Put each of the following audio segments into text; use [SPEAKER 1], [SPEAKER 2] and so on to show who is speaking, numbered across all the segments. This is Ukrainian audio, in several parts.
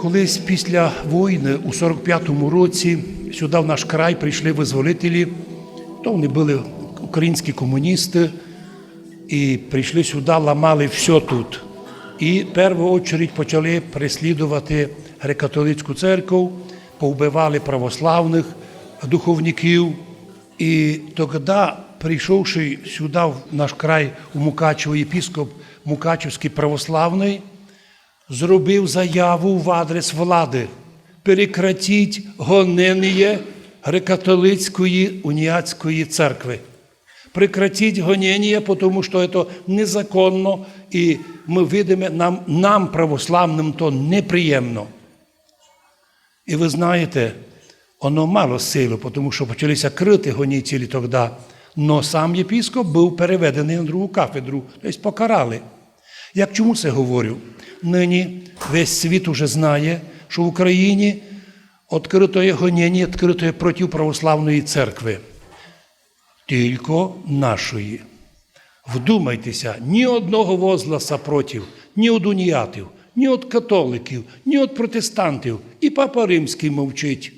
[SPEAKER 1] Колись після війни у 45-му році сюди в наш край прийшли визволителі, то вони були українські комуністи, і прийшли сюди, ламали все тут. І в першу чергу почали переслідувати греко-католицьку церкву, повбивали православних духовників. І тоді, прийшовши сюди, в наш край у Мукачево, єпіскоп Мукачевський православний, зробив заяву в адрес влади. Перекратіть гонення греко-католицької уніатської церкви. Прекратіть гонення, тому що це незаконно, і ми видимо, нам, нам, православним, то неприємно. І ви знаєте, воно мало сили, тому що почалися крити гонітелі тоді. Но сам єпіскоп був переведений на другу кафедру, тобто покарали. Як чому це говорю? Нині весь світ уже знає, що в Україні гоніння, відкрито є проти православної церкви. Тільки нашої. Вдумайтеся, ні одного возгласа проти, ні від уніатів, ні від католиків, ні від протестантів. І Папа Римський мовчить.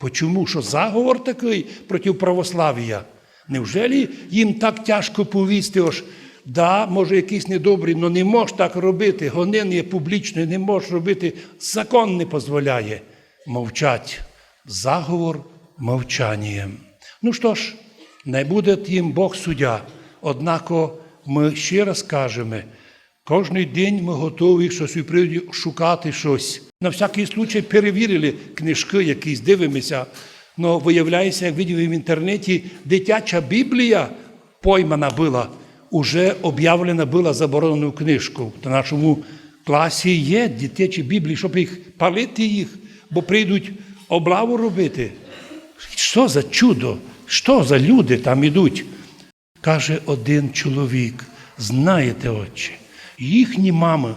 [SPEAKER 1] Почому? Що заговор такий проти православ'я? Невже їм так тяжко повісти? Ож, да, може, якийсь недобрий, але не можеш так робити. Гонення публічне не можеш робити. Закон не дозволяє. Мовчать. Заговор мовчанням. Ну що ж, не буде їм Бог суддя. Однако ми ще раз кажемо, кожен день ми готові щось і прийде шукати щось. На всякий случай перевірили книжки якісь, дивимося. Но виявляється, як видів в інтернеті, дитяча Біблія поймана була, уже об'явлена була заборонену книжку. В нашому класі є дитячі Біблії, щоб їх палити їх, бо прийдуть облаву робити. Що за чудо? Що за люди там ідуть? Каже один чоловік: знаєте, отче, їхні мами,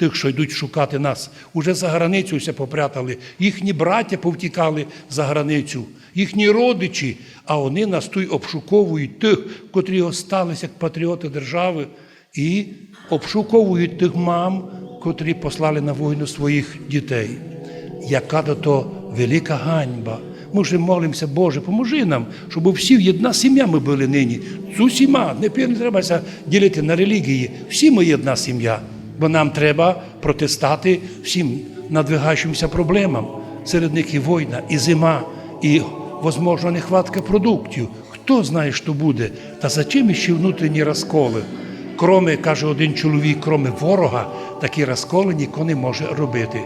[SPEAKER 1] тих, що йдуть шукати нас, уже за границю все попрятали, їхні браття повтікали за границю, їхні родичі, а вони нас тут обшуковують тих, котрі осталися як патріоти держави, і обшуковують тих мам, котрі послали на війну своїх дітей. Яка до то велика ганьба. Ми вже молимося, Боже, поможи нам, щоб всі одна сім'я ми були нині. З усіма, не треба ділити на релігії. Всі ми одна сім'я, бо нам треба протистати всім надвигаючимся проблемам. Серед них і війна, і зима, і, можливо, нехватка продуктів. Хто знає, що буде? Та за чим іще внутрішні розколи? Кроме, каже один чоловік, кроме ворога, такі розколи ніхто не може робити.